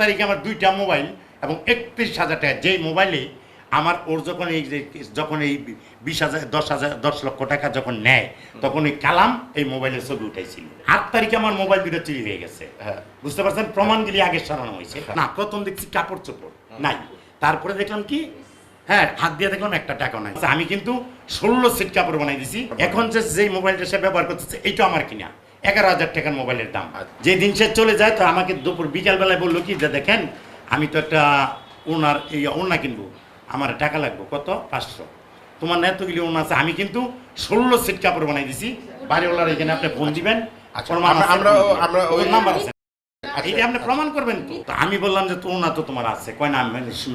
তারিখে আমার দুইটা মোবাইল এবং একত্রিশ হাজার টাকা যেই মোবাইলে আমার ওর যখন এই যখন এই বিশ হাজার দশ হাজার দশ লক্ষ টাকা যখন নেয় তখন ওই কালাম এই মোবাইলের ছবি উঠাইছিল। আট তারিখে আমার মোবাইল দুটো চুরি হয়ে গেছে। হ্যাঁ। বুঝতে পারছেন? প্রমাণগুলি আগে সরানো হয়েছে। না প্রথম দেখছি কাপড় চোপড় নাই। তারপরে দেখলাম কি? হ্যাঁ হাত দিয়ে দেখলাম একটা টাকা নাই। আচ্ছা, আমি কিন্তু ষোলো সিট কাপড় বানাই দিছি। এখন যে যেই মোবাইলটা সে ব্যবহার করতেছে এইটা আমার কিনা। এগারো হাজার টাকার মোবাইলের দাম। যে দিন সে চলে যায় তো আমাকে দুপুর বিকালবেলায় বলল কি যে দেখেন আমি তো একটা ওনার এই ওনা কিনবো আমার টাকা লাগবে কত? পাঁচশো। তোমার না এতগুলি ওনা আছে আমি কিন্তু ষোলো সিট কাপড় বানাই দিছি। বাড়িওয়ালার এখানে আপনি ফোন দিবেন আচ্ছা, এটা আপনি প্রমাণ করবেন তো। আমি বললাম যে তোর না তো তোমার আছে। কয় না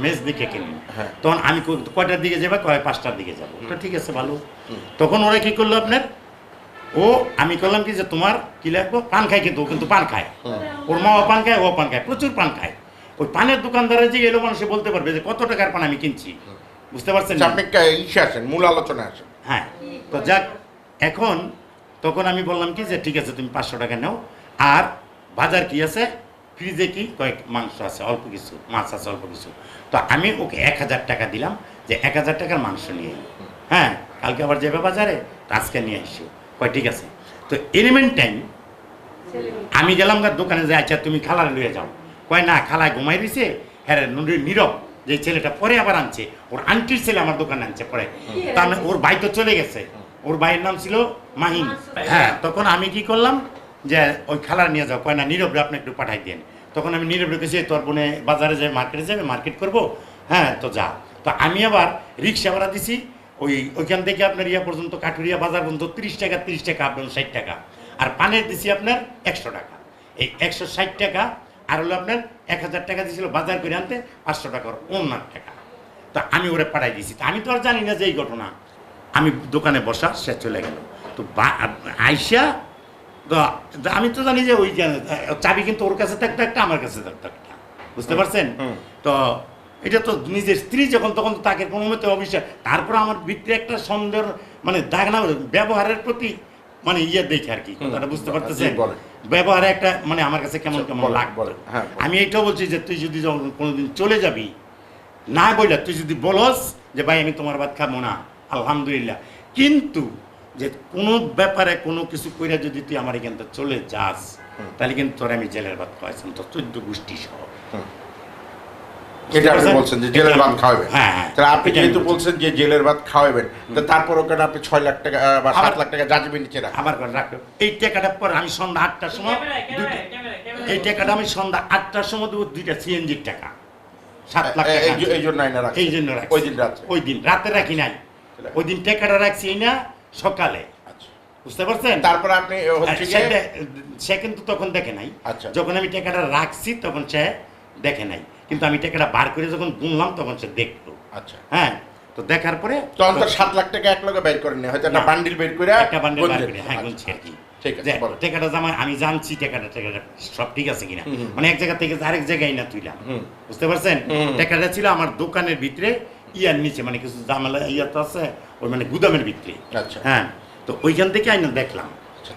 মেজ দিকে কিনি। হ্যাঁ। তখন আমি কয়টার দিকে যাবে? কয় পাঁচটার দিকে যাব। তো ঠিক আছে ভালো। তখন ওরা কি করল আপনার? ও আমি করলাম কি যে তোমার কি লাগবো? পান খায় কিন্তু কিন্তু পান খায়। ওর মাও পান খায় ও পান খায় প্রচুর পান খায়। ওই পানের দোকানদারে যে এলো মানুষে বলতে পারবে যে কত টাকার পান আমি কিনছি। বুঝতে পারছেন? আপনি ইসে আসেন মূল আলোচনা আসেন হ্যাঁ। তো যাক এখন তখন আমি বললাম কি যে ঠিক আছে তুমি পাঁচশো টাকা নাও। আর বাজার কি আছে? ফ্রিজে কি? কয়েক মাংস আছে অল্প কিছু মাছ আছে অল্প কিছু। তো আমি ওকে এক হাজার টাকা দিলাম যে এক হাজার টাকার মাংস নিয়ে হ্যাঁ কালকে আবার যাবে বাজারে আজকে নিয়ে আসি। কয় ঠিক আছে। তো এলিমেন্ট টাইম আমি গেলাম তার দোকানে যে আচ্ছা তুমি খালার লুয়ে যাও। কয় না খালায় ঘুমাই দিছে হ্যাঁ নীরব। যে ছেলেটা পরে আবার আনছে। ওর আন্টির ছেলে আমার দোকানে আনছে পরে। তার মানে ওর ভাই তো চলে গেছে। ওর ভাইয়ের নাম ছিল মাহিন হ্যাঁ তখন আমি কি করলাম যে ওই খালার নিয়ে যাও। কয় না নীরবরে আপনি একটু পাঠাই দেন। তখন আমি নীরব রেখেছি তোর বোনে বাজারে যাবে মার্কেটে যাবে মার্কেট করব? হ্যাঁ তো যা। তো আমি আবার রিক্সা ভাড়া দিছি। ওই ওইখান থেকে আপনার ইয়া পর্যন্ত কাঠুরিয়া বাজার পর্যন্ত তিরিশ টাকা তিরিশ টাকা আপনার ষাট টাকা। আর পানের দিছি আপনার একশো টাকা। এই একশো ষাট টাকা আর হলো আপনার এক হাজার টাকা দিয়েছিল বাজার করে আনতে পাঁচশো টাকার অন্য টাকা। তা আমি ওরা পাঠাই দিয়েছি তা আমি তো আর জানি না যে এই ঘটনা। আমি দোকানে বসা সে চলে গেল। তো আইসা তো আমি তো জানি যে ওই চাবি কিন্তু ওর কাছে থাকতো একটা আমার কাছে থাকতো একটা। বুঝতে পারছেন? তো এটা তো নিজের স্ত্রী যখন তখন তাকে কোনো মতে অবিশ্বাস। তারপর আমার ভিতরে একটা সন্দেহ মানে দাগ না ব্যবহারের প্রতি মানে ইয়ে দেখে আর কি কথাটা বুঝতে পারতেছেন? জি, বলেন। ব্যবহারে একটা মানে আমার কাছে কেমন আচ্ছা, কেমন লাগবে হ্যাঁ। আমি এইটাও বলছি যে তুই যদি যখন কোনোদিন চলে যাবি না বইলা তুই যদি বলস যে ভাই আমি তোমার ভাত খাব না আলহামদুলিল্লাহ। কিন্তু যে কোনো ব্যাপারে কোনো কিছু কইরা যদি তুই আমার এখান থেকে চলে যাস তাহলে কিন্তু তোর আমি জেলের ভাত খাওয়াইছিলাম তোর চোদ্দ গোষ্ঠী সহ। এটা আপনি বলছেন যে জেলের ভাত খাওয়াবেন। হ্যাঁ, হ্যাঁ। তাহলে আপনি যেহেতু বলছেন যে জেলের ভাত খাওয়াবেন তারপর ওখানে আপনি ছয় লাখ টাকা বা সাত লাখ টাকা জাজমেন্ট নিচে রাখেন আবার করে রাখো। এই টাকাটা পর আমি সন্ধ্যা আটটার সময় দুইটা এই টাকাটা আমি সন্ধ্যা আটটার সময় দেবো দুইটা সিএনজির টাকা। সাত লাখ টাকা এই- জন্য এই জন্য। ওই দিন রাত্রে। ওই দিন। রাতে রাখি নাই। ওই দিন টাকাটা রাখছি না সকালে। আচ্ছা। বুঝতে পারছেন? তারপরে আপনি সে দে- সে কিন্তু তখন দেখে নাই। আচ্ছা। যখন আমি টাকাটা রাখছি তখন সে দেখে নাই। কিন্তু আমি টাকাটা বার করে যখন গুনলাম তখন সে দেখল। আচ্ছা। হ্যাঁ তো দেখার পরে তখন তো সাত লাখ টাকা এক লগে বের করেন হয়তো একটা বান্ডিল বের করে একটা বান্ডেল বার। করে হ্যাঁ আচ্ছা, গুনছি আর কি। ঠিক আছে টাকাটা জামা আমি জানছি টাকাটা টাকাটা সব ঠিক আছে কিনা। মানে এক জায়গা থেকে আরেক জায়গায় না তুইলাম বুঝতে পারছেন। টাকাটা ছিল আমার দোকানের ভিতরে ইয়ার নিচে মানে কিছু জামালা ইয়া তো আছে ওই মানে গুদামের ভিতরে। আচ্ছা। হ্যাঁ তো ওইখান থেকে আইনা দেখলাম।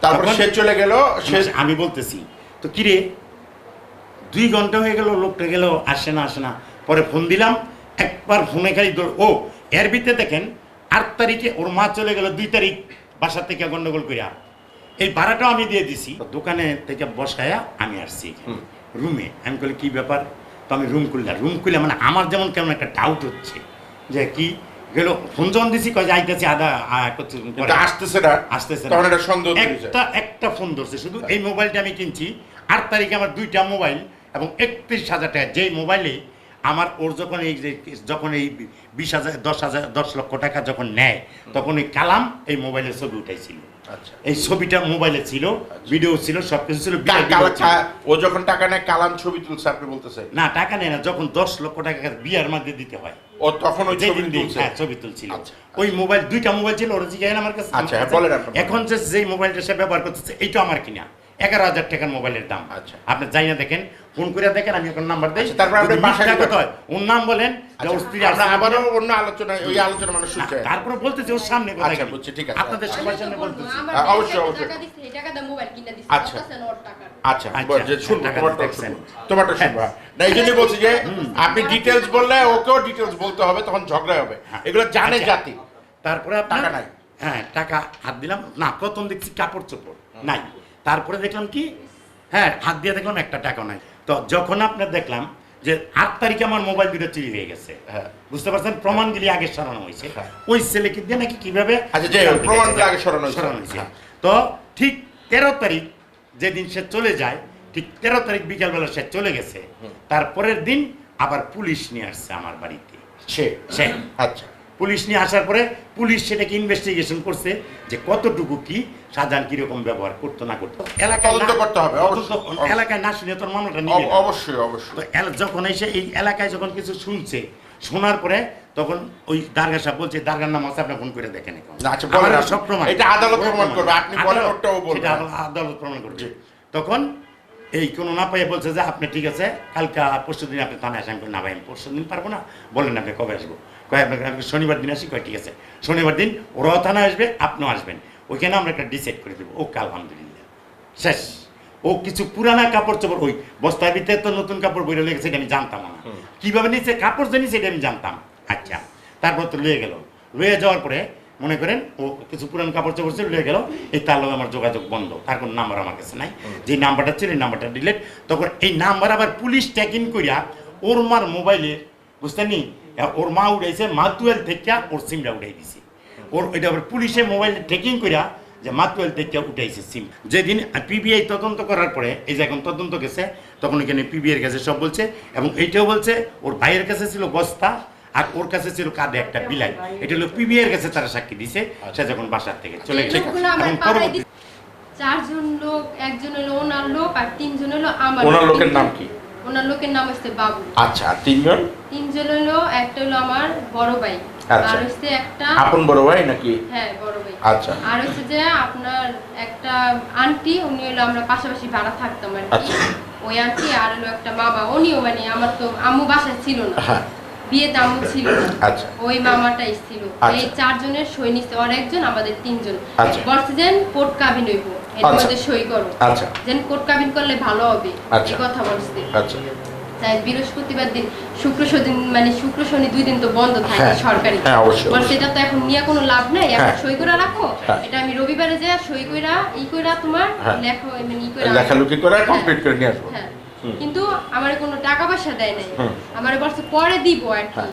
তারপর সে চলে গেল সে আমি বলতেছি তো কিরে দুই ঘণ্টা হয়ে গেল লোকটা গেল আসে না আসে না। পরে ফোন দিলাম একবার ফোনে খালি ও এর ভিতরে দেখেন আট তারিখে ওর মা চলে গেল দুই তারিখ বাসা থেকে গন্ডগোল করিয়া এই ভাড়াটাও আমি দিয়ে দিছি। দোকানে থেকে বসায়া আমি আসছি রুমে। আমি বলি কি ব্যাপার? তো আমি রুম খুললাম। রুম খুলে মানে আমার যেমন কেমন একটা ডাউট হচ্ছে যে কি গেল। ফোন যখন দিছি কয় যে আইতেছি আধা। আসতেছে না আসতেছে একটা ফোন ধরছে। শুধু এই মোবাইলটা আমি কিনছি। আট তারিখে আমার দুইটা মোবাইল এবং একত্রিশ হাজার টাকা যেই মোবাইলে আমার ওর যখন এই যে যখন এই বিশ হাজার দশ হাজার দশ লক্ষ টাকা যখন নেয় তখন ওই কালাম এই মোবাইলের ছবি উঠাইছিল। আচ্ছা। এই ছবিটা মোবাইলে ছিল ভিডিও ছিল কিছু ছিল video ছিল। ও যখন টাকা নেয় কালাম ছবি তুলছে আপনি বলতেছেন? না টাকা নেয় না যখন দশ লক্ষ টাকা বিয়ার মধ্যে দিতে হয়। ও তখন ওই ছবি তুলছে? হ্যাঁ ছবি তুলছিল। আচ্ছা, ওই মোবাইল দুইটা মোবাইল ছিল ওরা জিজ্ঞাসা আমার কাছে। আচ্ছা, হ্যাঁ, বলেন এখন যে যেই মোবাইলটা সে ব্যবহার করতেছে এইটা আমার কিনা। এগারো হাজার টাকার মোবাইলের দাম। আচ্ছা। আপনি যাই না দেখেন ফোন করে দেখেন আমি এখন নাম্বার দিই। আচ্ছা, তারপর আপনি বাসায় হয়, ওর নাম বলেন যে ওর স্ত্রী আবারও অন্য আলোচনায় ওই আলোচনা মানুষ শুনছে তারপরে বলতেছে ওর সামনে কথা আচ্ছা, বুঝছি, ঠিক আছে। আপনাদের সবার সামনে বলতেছি আমার আ- মেয়ে অবশ্যই, টাকা অবশ্যই। এই টাকা দিয়ে মোবাইল কিনে। আচ্ছা। আচ্ছা আচ্ছা, বল, যে টাকা তোমারটা তোমারটা শুনব হ্যাঁ। না এই জন্যই বলছি যে আপনি ডিটেলস বললে ওকেও ডিটেলস বলতে হবে তখন ঝগড়া হবে। এগুলো জানে আচ্ছা। জাতি। তারপরে টাকা নাই। হ্যাঁ টাকা হাত দিলাম। না প্রথম দেখছি কাপড় চোপড় নাই। তারপরে দেখলাম কি? হ্যাঁ হাত দিয়ে দেখলাম একটা টাকা নাই। তো যখন আপনার দেখলাম যে আট তারিখে আমার মোবাইল দুটো চুরি হয়ে গেছে। হ্যাঁ। বুঝতে পারছেন? প্রমাণগুলি আগে সরানো হয়েছে। হ্যাঁ। ওই ছেলেকে দিয়ে নাকি কীভাবে আচ্ছা, আগে সরানো হয়েছে। হ্যাঁ। তো ঠিক তেরো তারিখ যেদিন সে চলে যায় ঠিক তেরো তারিখ বিকালবেলা সে চলে গেছে। তারপরের দিন আবার পুলিশ নিয়ে আসছে আমার বাড়িতে। সে? সে। আচ্ছা। পুলিশ নিয়ে আসার পরে পুলিশ সেটাকে ইনভেস্টিগেশন করছে যে কতটুকু কি শাহজাহান কীরকম ব্যবহার করতো না করতো। এলাকায় না- করতে হবে, অবশ্যই, তদন্ত- অবশ্যই। এলাকায় না শুনে তোর মামলাটা নিবে অব- না। অবশ্যই। অবশ্যই যখন এসে এই এলাকায় যখন কিছু শুনছে শোনার পরে তখন ওই দারগা সাহেব বলছে দারগার নাম আছে আপনি ফোন করে দেখেন এখন। আচ্ছা, বলেন সব প্রমাণ। এটা আদালত প্রমাণ করবে, আপনি বলেন, ওটাও বলবে। সেটা আদালত- আদালত প্রমাণ করবে। তখন এই কোনো না পাইয়ে বলছে যে আপনি ঠিক আছে কালকা পরশু দিন আপনি থানায় আসেন না ভাই আমি পরশু দিন পারব না। বলেন আপনি কবে আসব? কয় শনিবার দিন আসি? কয় ঠিক আছে। শনিবার দিন ওরাও থানা আসবে আপনিও আসবেন। ওইখানে আমরা একটা ডিসাইড করে দেবো। ও কাল আলহামদুলিল্লাহ। শেষ। ও কিছু পুরানা কাপড় চোপড় ওই বস্তার ভিতরে তো নতুন কাপড় বইরে লেগেছে এটা আমি জানতাম না। কীভাবে নিচ্ছে কাপড় জানি সেটা আমি জানতাম। আচ্ছা তারপর তো লয়ে গেল। লয়ে যাওয়ার পরে মনে করেন ও কিছু পুরান কাপড় চোপড় ছিল লয়ে গেল। এই তার লগে আমার যোগাযোগ বন্ধ। তার কোনো নাম্বার আমার কাছে নাই। যে নাম্বারটা ছিল এই নাম্বারটা ডিলেট। তখন এই নাম্বার আবার পুলিশ ইন করিয়া ওর মার মোবাইলে বুঝতেনি ওর মা উড়াইছে মাতুয়েল থেকে ওর সিমটা উঠাই দিছে ওর এটা পুলিশে মোবাইলে ট্রেকিং করিয়া যে মাতুয়েল থেকে উঠাইছে সিম যেদিন পিবিআই তদন্ত করার পরে এই যে এখন তদন্ত গেছে তখন এখানে পিবিআই এর কাছে সব বলছে এবং এইটাও বলছে ওর ভাইয়ের কাছে ছিল বস্তা আর ওর কাছে ছিল কাঁধে একটা বিলাই এটা হলো পিবিআই এর কাছে তারা সাক্ষী দিছে সে যখন বাসার থেকে চলে গেছে। এবং পরবর্তী চারজন লোক একজন হলো ওনার লোক আর তিনজন হলো আমার ওনার লোকের নাম কি? ওনার লোকের নাম হচ্ছে বাবু। আচ্ছা তিনজন? তিনজন হলো একটা হলো আমার বড় ভাই। আচ্ছা। আর হচ্ছে একটা আপন বড় ভাই নাকি? হ্যাঁ বড় ভাই। আচ্ছা। আর হচ্ছে যে আপনার একটা আন্টি উনি হলো আমরা পাশাপাশি ভাড়া থাকতাম আর কি। আচ্ছা। ওই আন্টি আর হলো একটা মামা। উনিও মানে আমার তো আম্মু বাসায় ছিল না। হ্যাঁ। বিয়েতে আম্মু ছিল না। আচ্ছা। ওই মামাটাই ছিল। এই চারজনের নিচ্ছে আর একজন আমাদের তিনজন। বলছে যেন কোর্ট কাবিন এর আচ্ছা। মধ্যে সই করো আচ্ছা যেন কোর্ট কাবিন করলে ভালো হবে আচ্ছা। এই কথা বলছে আচ্ছা তাই বৃহস্পতিবার দিন শুক্র শনি মানে শুক্র শনি দুই দিন তো বন্ধ থাকে হ্যাঁ, সরকারি হ্যাঁ, বলছে এটা তো এখন নিয়ে কোনো লাভ নাই এখন হ্যাঁ। সই করে রাখো। এটা আমি রবিবারে যাই সই কইরা ই কইরা তোমার। লেখো মানে ই কইরা লেখালেখি করে। কমপ্লিট করে নিয়ে আসব হ্যাঁ কিন্তু আমার কোনো টাকা পয়সা দেয় নাই। আমার বলছে পরে দিব আর।